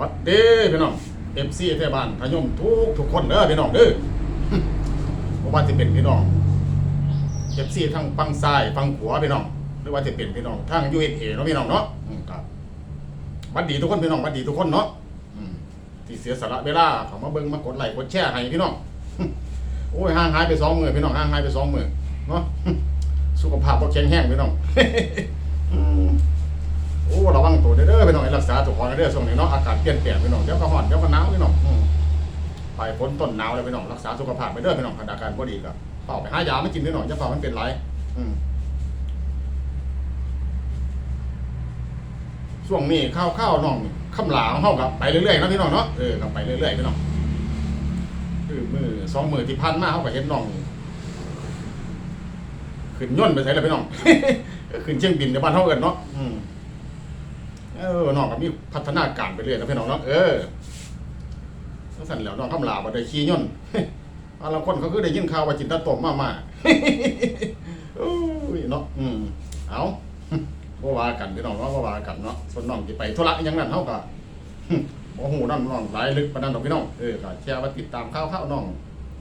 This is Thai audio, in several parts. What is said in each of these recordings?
วัดเด้พี่น้องเอฟซีเทบานพยมทุกทุกคนเด้อพี่น้องเด้อเพราะว่าจะเป็นพี่น้องเอฟซีทั้งฝั่งซ้ายฝั่งขวาพี่น้องหรือว่าจะเป็นพี่น้องทั้งยูเอเอเนาะพี่น้องเนาะครับวัดดีทุกคนพี่น้องวัดดีทุกคนเนาะที่เสียสละเวลาเขามาเบิ่งมากดไลค์กดแชร์ให้พี่น้องโอ้ยห่างหายไปสองมือพี่น้องห่างหายไปสองมือเนาะสุขภาพบ่แข็งแรงพี่น้อง โอ้ระวังตัวเด้อเด้อพี่น้องรักษาตัวของเด้อช่วงนี้เนาะอากาศเปลี่ยนแปลงพี่น้องเดี๋ยวก็ร้อนเดี๋ยวก็หนาวพี่น้องไปฝนต้นหนาวเลยพี่น้องรักษาสุขภาพไปเด้อพี่น้องอาการบ่ดีก็เฝ้าไปหายาไม่กินพี่น้องจะเฝ้ามันเป็นไรช่วงนี้ข้าวข้าวน้องคำลาของเฮากับไปเรื่อยๆนะพี่น้องเนาะเออกับไปเรื่อยๆพี่น้องคือมือสองมือที่พันมาเฮาก็เห็นน้องขึ้นย่นไปใส่แล้วพี่น้องขึ้นเชียงบินในบ้านเท่ากันเนาะอืม เออน้องก็มีพัฒนาการไปเรื่อยนะพี่น้องเนาะเออแล้วสั่นแล้วน้องคำลาบ่ได้ขี่ย่นต์บางคนเขาคือได้ยินข่าวว่าจินตตมมามาโอ้ยเนาะอืมเอาบ่ว่ากันพี่น้องเนาะบ่ว่ากันเนาะส่วนน้องสิไปธุระอหยังนั้นเฮาก็บ่ฮู้นั่นน้องหลายลึกปานนั้นดอกพี่น้องเออก็แชร์ว่าติดตามข่าวๆน้อง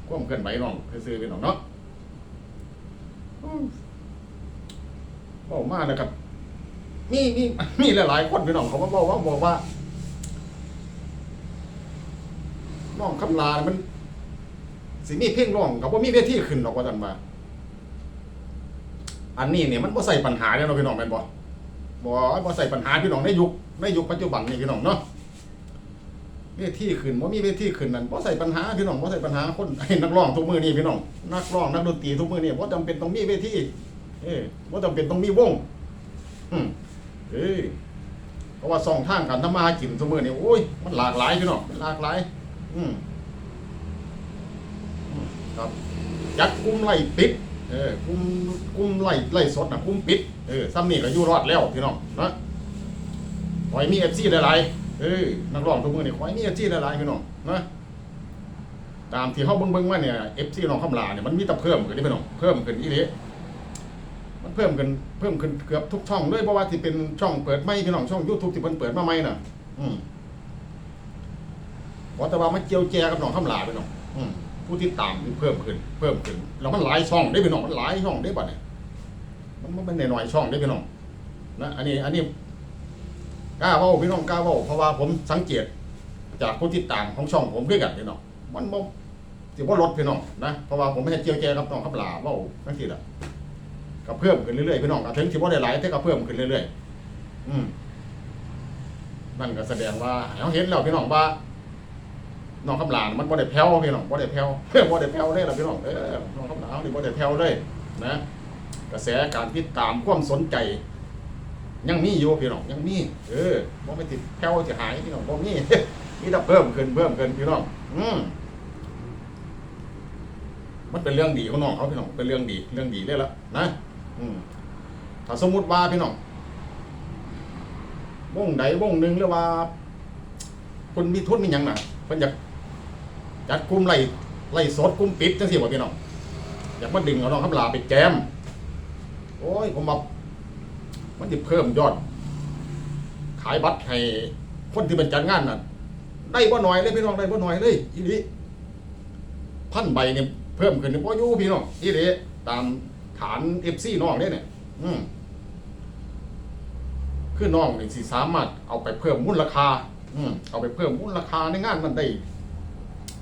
ความเคลื่อนไหวน้องซื่อพี่น้องเนาะบอกมากนะครับ มีมีมีหลายๆคนพี่น้องเขามาบอกว่าบอกว่าน้องคำลาเนี่ยมัน สิมีเพลงร้องกับว่ามีเวทีขึ้นหรอกว่าจันมาอันนี้เนี่ยมันบ่ใส่ปัญหาเนี่ยเนาพี่น้องแม่นบ่บ่บ่ใส่ปัญหาพี่น้องในยุคในยุคปัจจุบันนี่พี่น้องเนาะเวทีขึ้นบ่ามีเวทีขึ้นนั่นบ่ใส่ปัญหาพี่น้องบ่ใส่ปัญหาคนไอ้นักร้องทุกมือนี้พี่น้องนักร้องนักดนตรีทุกมือนี้บ่จำเป็นต้องมีเวทีเอ้ว่าจำเป็นต้องมีวง อืม เอ้ยเพราะว่าสองทางการทำมาหากินเสมือนี่ยโอ้ยมันหลากหลายพี่น้องหลากหลาย อืมครับจัดกลุ่มไล่ปิดเออกลุ่มกลุ่มไล่ไล่สดนะกลุ่มปิดเออซ้ำนี่ก็อยู่รอดแล้วพี่น้องนะขอให้มีเอฟซีหลายๆเออนักร้องทุกมือนี่ยขอให้มีเอฟซีหลายๆพี่น้องนะตามที่เขาเบิ่งๆมาเนี่ยเอฟซีน้องคำลาเนี่ยมันมีแต่เพิ่มขึ้นนี่พี่น้องเพิ่มขึ้นอีหลี มันเพิ่มขึ้นเพิ่มขึ้นเกือบทุกช่องเลยเพราะว่าที่เป็นช่องเปิดไม่พี่น้องช่อง YouTube ที่เพิ่นเปิดมาใหม่น่ะ อืมเพราะแต่ว่ามันเจียวแจกับน้องคำลาพี่น้องอืมผู้ที่ตามนี่เพิ่มขึ้น เพิ่มขึ้นแล้วมันหลายช่องได้พี่น้องมันหลายช่องได้บัดเนี่ยมันมันเป็นหน่อยช่องได้พี่น้องนะอันนี้ อันนี้กล้าเว้าพี่น้องกล้าเว้าเพราะว่าผมสังเกต จากผู้ที่ตามของช่องผมด้วยกันพี่น้องมันบ่สิบ่ลดพี่น้องนะเพราะว่าผมไม่ใช่เจียวแจกับน้องคำลาเว้าจังซี่ล่ะ ก็เพิ่มขึ้นเรื่อยๆพี่น้องก็ถึงที่ว่าได้หลายแต่ก็เพิ่มขึ้นเรื่อยๆอืมนั่นก็แสดงว่าเราเห็นแล้วพี่น้องว่าน้องคำลานมันบ่ได้แผ่วพี่น้องบ่ได้แผ่วบ่ได้แผ่วเลยล่ะพี่น้องเออน้องคำลานนี่บ่ได้แผ่วเลยนะกระแสการติดตามความสนใจ ยังมีอยู่พี่น้องยังมีเออบ่ไม่ติดแผ่วสิหายพี่น้องบ่มีมีแต่เพิ่มขึ้นเพิ่มขึ้นพี่น้องอืมมันเป็นเรื่องดีของน้องเขาพี่น้องเป็นเรื่องดีเรื่องดีเลยละนะ ถ้าสมมุติว่าพี่น้องวงใดวงหนึ่งหรือว่าคนมีทุนมีหยังน่ะเพิ่นอยากจัดกลุ่มไล่ไล่สดกลุ่มปิดจังซี่บ่พี่น้องอยากมาดึงเอาน้องคำลาไปแจม โอ้ยผมว่ามันสิเพิ่มยอด ขายบัตรให้คนที่เป็นจัดงานน่ะ ได้บ่น้อยเลยพี่น้องได้บ่น้อยเลยอีหลีพันใบเนี่ยเพิ่มขึ้นบ่อยู่พี่น้องอีหลีตาม ฐาน FC น้องเด้เนี่ย อืมคือน้องนี่สิสามารถเอาไปเพิ่มมูลค่า อืมเอาไปเพิ่มมูลค่าในงานมันได้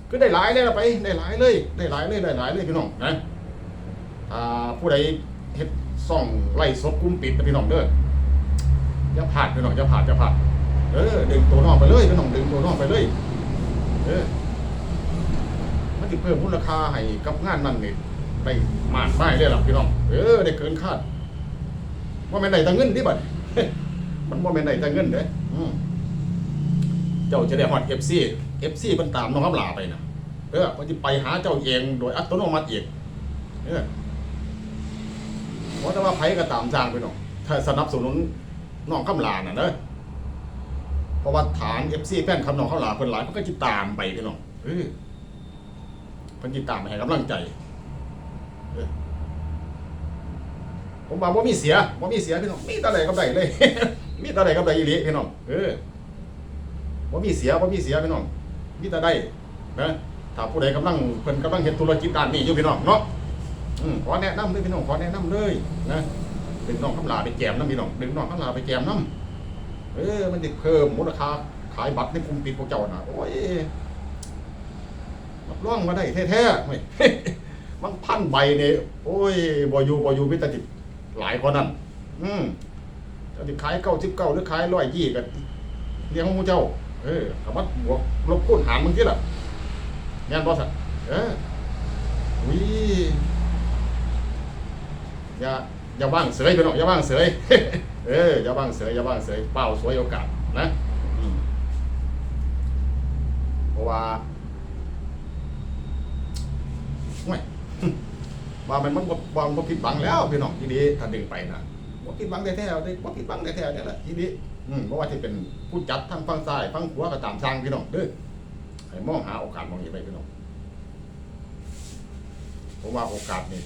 คือได้หลายเลยละไป ได้หลายเลย ได้หลายเลยได้หลายเลยพี่น้องนะอ่าผู้ใดเฮ็ดซ่องไล่สดกลุ่มปิดนะพี่น้องเด้ออย่าพลาดพี่น้องอย่าพลาดอย่าพลาดเออดึงตัวน้องไปเลยพี่น้องดึงตัวน้องไปเลยเออมันจะเพิ่มมูลค่าให้กับงานนั้นนี่ ได้มากไมายเลยล่ะพี่น้อง เออได้เกินคาดว่าแม่นได้แต่เงินที่บัดมันว่าแม่นได้แต่เงินเด้เจ้าจะได้ฮอด FC FC เพิ่นตามน้องคำลาไปนะเออมันจะไปหาเจ้าเองโดยอัตโนมัติเองเออเพราะแต่ว่าไผก็ตามสร้างไปน้องถ้าสนับสนุนน้องคำลาน่ะเด้อเพราะว่าฐาน FC แฟนคำน้องเขาหลาคนหลายมันก็จิตามไปพี่น้องเออเพิ่นจิตามไปให้กำลังใจ เออผมว่ามีเสียบ่ามีเสียพี่น้องมีแต่ใดกับใดเลย มีแต่ใดกับใดอีหลีพี่น้องเออบ่ามีเสียบ่ามีเสียพี่น้องมีแต่ได้นะถ้าผู้ใดกำลังเพิ่นกำลังเฮ็ดธุรกิจด้านนี้อยู่พี่น้องเนาะอืมขอแนะนำเลยพี่น้องขอแนะนำเลยนะดึงน้องคำลาไปแจมน้ำพี่น้องดึงน้องคำลาไปแจมน้ำเออมันจะเพิ่มมูลค่าขายบัตรในกลุ่มปิดพวกเจ้าน่ะโอ้ยรับรองมาได้แท้ๆเว้ย มันพันใบเนี่ยโอ้ยบอยู่บอยู่พิตาจิบหลายกว่านั้น อืมจะติดขายเก้าสิบเก้าหรือขายร้อยยี่กันเลี้ยงของมูเจ้า เออคำว่าบวกลบคูณหารมึงที่ล่ะงานบอสอะเออวิอย่าอย่าว่างเสยไปหน่อยอย่าว่างเสยเอออย่าว่างเสยอย่าว่างเสยเป้าสวยโอกาสนะอืมเพราะว่า ไม่ ว่ามันมันบ่บ่บ่ผิดหวังแล้วพี่น้องทีนี้ถ้าดึงไปนะบ่ผิดหวังแท้ๆเด้บ่ผิดหวังแท้ๆนี่แหละทีนี้อืมบ่ว่าจะเป็นผู้จัดทางฝั่งซ้ายฝั่งขวาก็ตามทางพี่น้องเด้อให้มองหาโอกาสมองนี้ไปพี่น้องผมว่าโอกาสนี่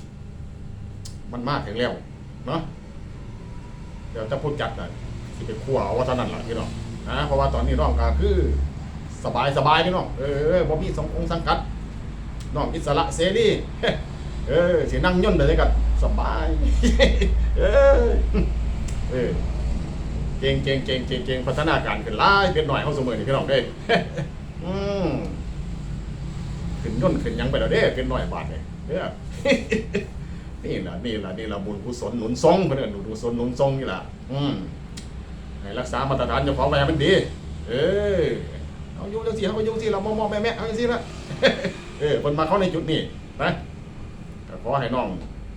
มันมากถึงแล้วเนาะเดี๋ยวจะผู้จัดน่ะสิไปคั่วเอาว่าเท่านั้นล่ะพี่น้องนะเพราะว่าตอนนี้น้องก็คือ สบายสบายพี่น้องเออบ่มีสององค์สังกัดน้องอิสระเสรี เออสินั่งย่นเลยกันสบาย เออเออเก่งเก่งเก่งเก่งเก่งพัฒนาการขึ้นหลายเป็นหน่อยเขาเสมอนี่พี่น้องเด้อืมขึ้นย่นขึ้นยังไปแล้วเด้เป็นหน่อยบาทเลยเด้อนี่แหละนี่แหละนี่แหละบุญกุศลหนุนทรงเพื่อนหนุนกุศลหนุนทรงนี่แหละอืมให้รักษามาตรฐานเฉพาะไว้ให้มันดี เออเอาอยู่จังสิเอาอยู่สิเรามองมองแม่แม่เอาจังสิละเออคนมาเข้าในจุดนี้นะ ขอให้น้อง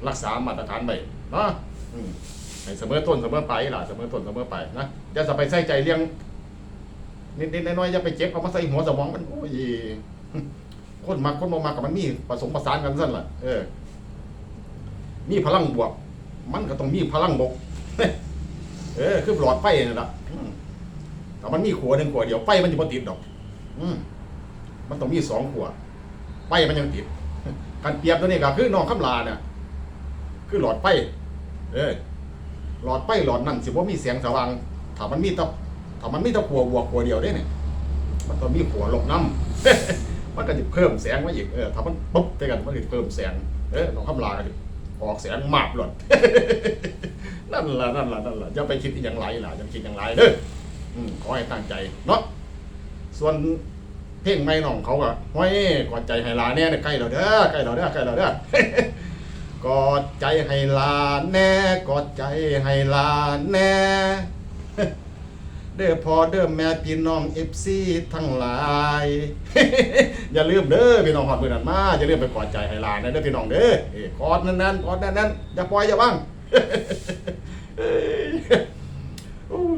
รักษามาตรฐานไปเนาะอืมให้เสมอต้นเสมอไปล่ะเสมอต้นเสมอไปนะอย่าจะไปใส่ใจเลี้ยงนิดๆน้อยๆอย่าไปเจ็บเอามาใส่หัวสมองมันโอ้ยคนมักคนบ่มักกับมันมีผสมผสานกันสั่นล่ะเออมีพลังบวก มันก็ต้องมีพลังบกเออคือหลอดไฟนั่แหละแต่มันมีขัวหนึ่งขัวเดียวไฟมันจะบ่ติดดอก อืมมันต้องมีสองขัวไฟมันยังติด การเปรียบตัวนี้ก็คือน้องคำลาเนี่ยคือหลอดไฟเออหลอดไฟหลอดนั่นสิว่ามีแสงสว่างถ้ามันมีแตะถ้ามันมีแตะขัวบวกขัวเดียวได้เนี่ยมันต้องมีขัวหลบน้ำมันก็จะเพิ่มแสงมาอีกเออถ้ามันปุ๊บไปกันมันก็จะเพิ่มแสงเออน้องคำลาก็จะออกแสงมาบหลอดนั่นล่ะนั่นล่ะนั่นล่ะอย่าไปคิดอย่างไรล่ะอย่าคิดอย่างไรเด้อขอให้ตั้งใจเนาะส่วน เพลงไม่น้องเขาก็ห้อยกอดใจให้ลาแน่เนี่ยใกล้เราเด้อใกล้เราเด้อใกล้เราเด้อกอดใจให้ลาแน่กอดใจให้ลาแน่เด้อพอเด้อแม่พี่น้องเอฟซีทั้งหลายอย่าลืมเด้อพี่น้องหอดมือนันมาอย่าลืมไปกอดใจให้ลานะเด้อพี่น้องเด้อเอ้ยกอดแนั่นๆกอดแน่นๆอย่าปล่อยอย่าว่าง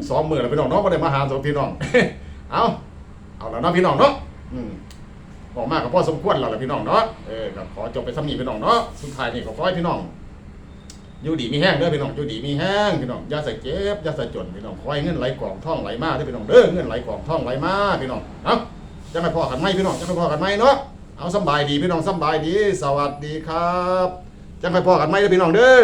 สองมือแล้วพี่น้องเนาะก็ได้มาหาสองพี่น้องเอาเอาแล้วนะพี่น้องเนาะ อืมออกมากับพ่อสมควรแล้วล่ะพี่น้องเนาะเออก็ขอจบไปสำนีพี่น้องเนาะสุดท้ายนี่ก็ขอให้พี่น้องอยู่ดีมีแห้งเด้อพี่น้องอยู่ดีมีแห้งพี่น้องอย่าใส่เจ็บอย่าใส่จนพี่น้องคอยเงินไหลกล่องท่องไหลมาเด้อพี่น้องเด้อเงินไหลกล่องท่องไหลมาพี่น้องเนาะจะไม่พอกันไหมพี่น้องจะไม่พอกันไหมเนาะเอาสบายดีพี่น้องสบายดี สวัสดีครับจะไม่พอกันไหมเด้อพี่น้องเด้อ